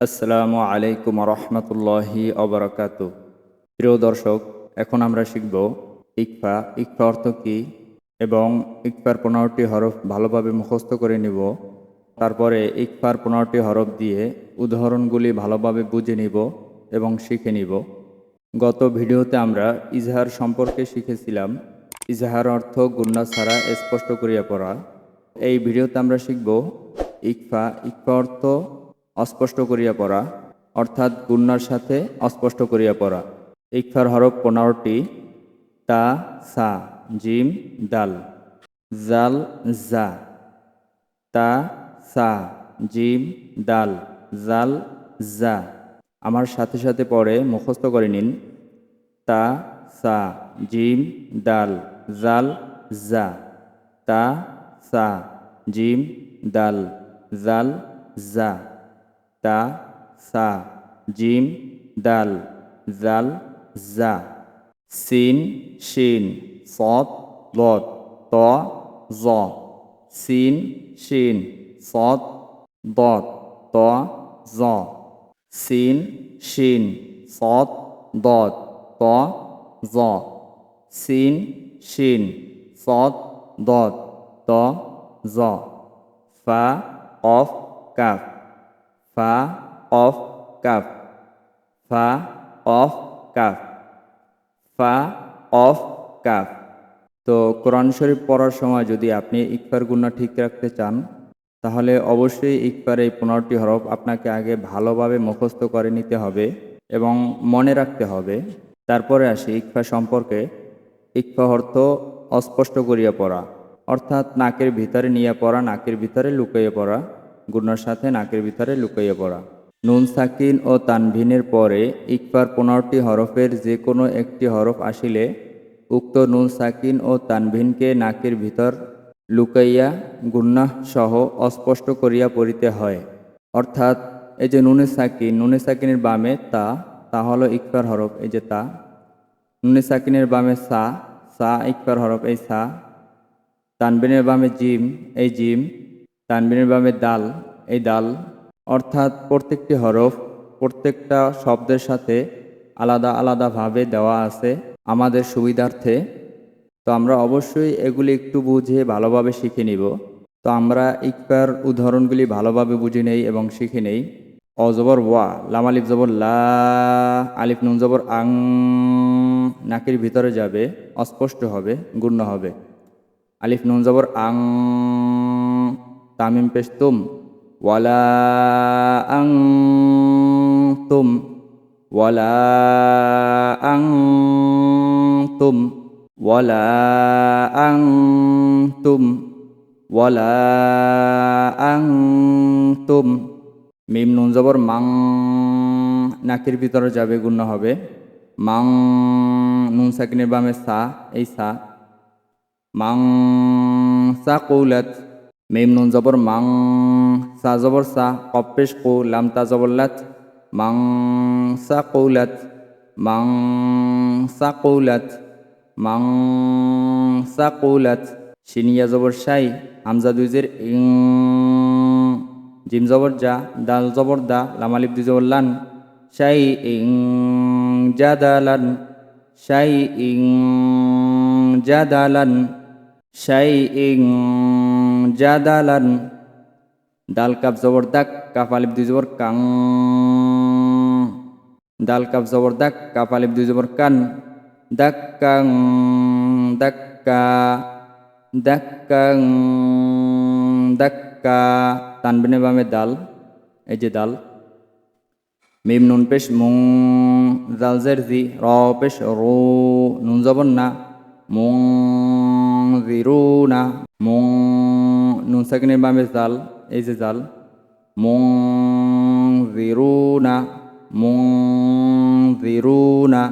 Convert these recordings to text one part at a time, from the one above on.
আসসালামু আলাইকুম রহমতুল্লাহি অবরাকাত প্রিয় দর্শক, এখন আমরা শিখব ইকফা ইকফা অর্থ কী? এবং ইকফার পনেরোটি হরফ ভালোভাবে মুখস্থ করে নিব। তারপরে ইকফার পনেরোটি হরফ দিয়ে উদাহরণগুলি ভালোভাবে বুঝে নিব এবং শিখে নিব। গত ভিডিওতে আমরা ইজহার সম্পর্কে শিখেছিলাম। ইজহার অর্থ গুন্না ছাড়া স্পষ্ট করিয়া পড়া। এই ভিডিওতে আমরা শিখব ইকফা ইকফা অর্থ অস্পষ্ট করিয়া পড়া, অর্থাৎ গুন্নার সাথে অস্পষ্ট করিয়া পড়া। ইকফার হরফ পনেরোটি, তা, সা, জিম, দাল। জাল, জা। তা, সা, জিম, দাল। জাল, জা। আমার সাথে সাথে পড়ে, মুখস্থ করে নিন। তা, সা, জিম, দাল। জাল, জা। তা, সা, জিম, দাল। জাল, জা। তা, সা, জিম, দাল, জাল, জা, সিন, শিন সদ লদ ত, জ, সিন, শিন সদ দদ ত, জ, সিন, শিন সদ দদ ত, জ, সিন, শিন সদ দদ ত, জ, ফা, অফ, কাফ। ফা অফ কাফ, ফা অফ কাফ, ফা অফ কাফ। তো কোরআন শরীফ পড়ার সময় যদি আপনি ইকফার গুণা ঠিক রাখতে চান, তাহলে অবশ্যই ইকফার এই পনেরোটি হরফ আপনাকে আগে ভালোভাবে মুখস্থ করে নিতে হবে এবং মনে রাখতে হবে। তারপরে আসি ইকফা সম্পর্কে। ইকফা অর্থ অস্পষ্ট করিয়া পড়া, অর্থাৎ নাকের ভিতরে নিয়ে পড়া, নাকের ভিতরে লুকাইয়ে পড়া। গুণার সাথে নাকের ভিতরে লুকাইয়ে পড়া। নুন, সাকিন ও তানভিনের পরে ইকফার পনেরোটি হরফের যে কোনো একটি হরফ আসিলে উক্ত নুন, সাকিন ও তানভিনকে নাকের ভিতর লুকাইয়া গুন্নাহ সহ অস্পষ্ট করিয়া পড়িতে হয়। অর্থাৎ এই যে নুনে, সাকিন, নুনে, সাকিনের বামে তা তা হলো ইকফার হরফ, এই যে তা। নুনে, সাকিনের বামে সা সা ইকফার হরফ, এই সা। তানবিনের বামে জিম, এই জিম। তানবিনের বামে দাল, এই দাল, অর্থাৎ প্রত্যেকটি হরফ, প্রত্যেকটা শব্দের সাথে আলাদা আলাদাভাবে দেওয়া আছে আমাদের সুবিধার্থে। তো আমরা অবশ্যই এগুলি একটু বুঝে ভালোভাবে শিখে নিব। তো আমরা ইকবার উদাহরণগুলি ভালোভাবে বুঝে নেই এবং শিখে নেই। অজবর ওয়া, লাম আলিফ জবর লা, আলিফ নুন জবর আং, নাকের ভিতরে যাবে, অস্পষ্ট হবে, গুণ্য হবে। আলিফ নুন জবর আং তামিম পেশ তুম ওয়ালা আং তুম ওয়ালা আং তুম ওয়ালা আং তুম ওয়ালা আং তুম মিম নুন মাং নাকের ভিতরে যাবে গুণ্য হবে। মাং নুন সাকিনের বামে সা, এই সা। মাং সা কৌলাত। মিম নুন জবর মাং সা জবর সা কপেশ কৌ লাম তা জবর লাত, মাং সা কৌলাত মাং সা কৌলাত মাং সা কৌলাত সিনিয়া জবর সাই, হামজা দুইজের ইং, জিম জবর যা দাল জবর দা লামালিপ দুই জবর লান। শাই ইং জাদালান শাই ইং জাদালান শাই ইং জাদালান। দাল কাপ জবর দাক কাপ আলিপ দুই জবর কাং দাল কাপ জবর দাক কাপ আলিপ দুই জবর কান। দাক কাং দাক্কা, দাক্কাং, দাক্কা। তানবিনে বামে দাল, এই যে দাল। মিম নুন পেশ মুং, জাল জের জি, র পেশ রো। নুন জবর না, মুং জিরু না, মুং নুন সাকিনের বামে জাল এই যে জাল মুং জিরু না মুং জিরু না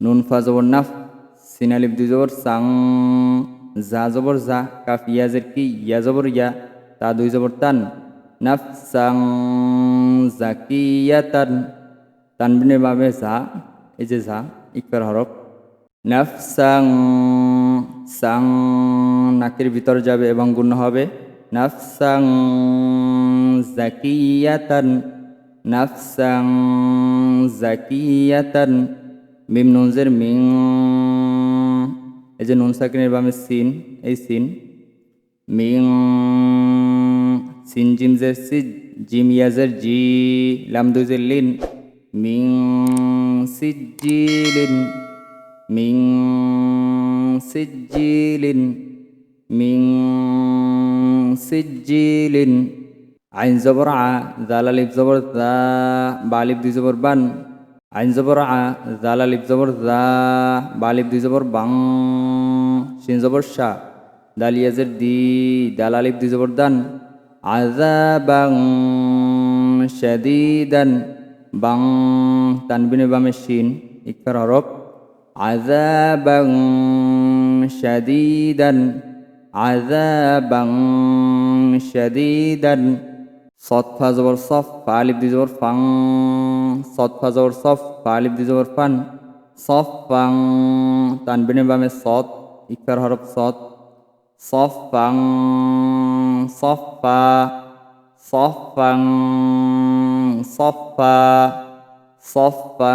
নুন ফা জবর নাফ সিনালিপ দুই জবর সাং জা জবর জা কাফ ইয়াজের কি ইয়া জবর ইয়া তা দুই জবর তান নাফ সাং জাকিয়াতান তানবিনের বাবে জা এই যে জা ইকবার হরফ নাফ সাং সাং নাকের ভিতরে যাবে এবং গুণ হবে নাফসাং জাকিয়াতান নাফসাং জাকিয়াতান মিম নুনজের মিং এই যে নুন সাকিনের বামে সিন, এই সিন। মিং সিন জিমজের সি, জিম ইয়াজের জি, লাম দুজের লিন। মিং সিজিলিন মিং সিজিলিন মিং সিজিলিন আইন জবর আ জাল জবর দা বা আলিফ দুই জবর বান। আইন জবর আ জাল জবর দা বা আলিফ দুই জবর বাং সিন জবর শাহ, দালিয়াজের দি দাল আলিফ দুই জবর দান। আজাবাং শাদিদান বাং তানবিনে বামে শিন ইকফার হরফ আজাবাং শাদিদান। عذابا شديدا صد فزور صف فالف دي زور فن صد فزور صف فالف دي زور فن صف فن تنبين بام صد اكثر حرف صد صف فن صفا صفا صفا صفا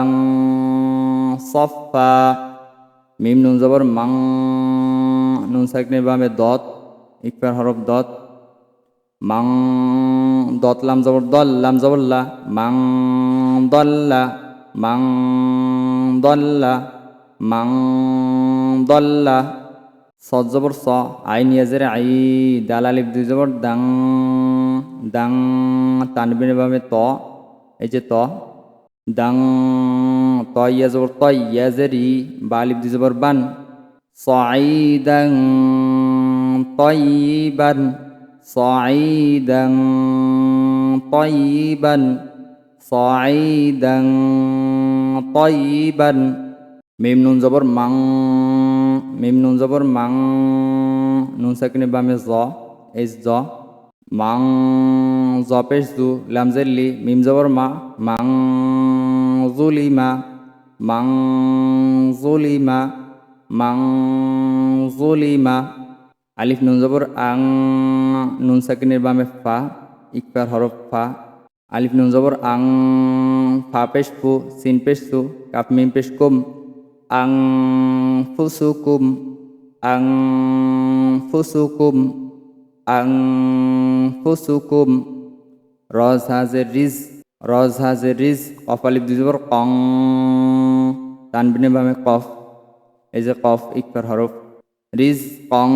صفا ميم نون زبر من নুন সাইকনের বামে দত ইকফার হরফ দত। মাং দত লাম জবর দল, লাম জবর লা। মাং দল্লা মাং দল্লা মাং দল্লা সদ জবর স, আইন ইয়াজের আই দাল আলিফ দুই জবর দাং দাং, তানবিন ভাবে ত। এই যে ত। দাং, ত ইয়া জবর ত ইয়াজের ই বা আলিফ দুই জবর বান। সাইদাং তয়িবান সাইদাং তয়িবান সাইদাং তয়িবান মিম নুন জবর মাং মিম নুন জবর মাং নুন সাকিনে বামে জ এস জ মাং জ পেশ জু লাম জেল্লি মিম জবর মা মাং জুলিমা মাং জুলিমা মাং জুলিমা আলিফ নুন জবর আং নুন সাকিনের বামে ফা ইকফার হরফ ফা আলিফ নুন জবর আং ফা পেশ ফু সিন পেশ সু কাপ মিম পেশ কুম আং ফুসুকুম আং ফুসুকুম আং ফুসুকুম রজ হাজের রিজ রজ হাজের রিজ কফ আলিফ দুই জবর কং তানবিনে বামে কফ এই যে কফ, ইকফার হরফ রিজ কং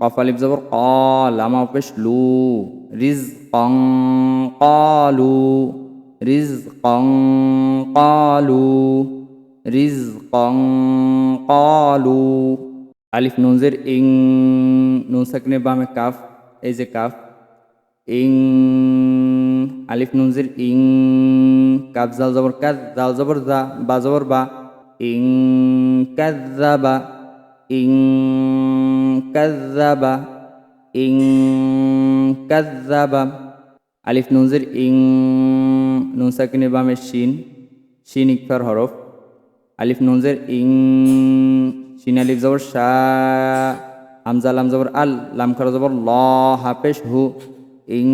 কফ আলিফ জবর ক লামা পেশ, লু রিজ কং কালু রিজ কং কলু, রিজকং, কলু। আলিফ নুনজের ইং, নুন সাকিনে বামে কাফ, এই যে কাফ, ইং, আলিফ নুনজের ইং, কাফ, জাল জবর কাজ জাল জবর, জা, বা জবর, বা ইং কাজ্জাবা ইং কাজ্জাবা ইং কাজ্জাবা আলিফ নুনজের ইং নুন বামে শিন শিন ইকফার হরফ। আলিফ নুনজের ইং, শিন আলিফ জবর শাহ হামজা লাম জবর আল, লাম খারা জবর ল হাফেশ হু। ইং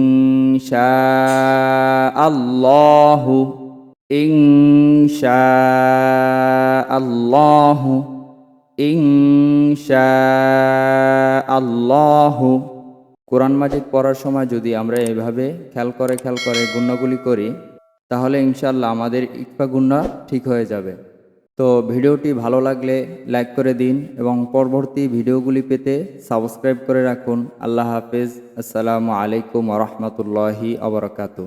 আল্লাহু, ইং আল্লাহু ইং আল্লাহু কোরআন মাজিদ পড়ার সময় যদি আমরা এভাবে খেয়াল করে খেয়াল করে গুণ্যগুলি করি, তাহলে ইনশাল্লাহ আমাদের ইকফা গুণ্য ঠিক হয়ে যাবে। তো ভিডিওটি ভালো লাগলে লাইক করে দিন এবং পরবর্তী ভিডিওগুলি পেতে সাবস্ক্রাইব করে রাখুন। আল্লাহ হাফেজ। আসসালামু আলাইকুম রহমতুল্লাহি আবরকাতু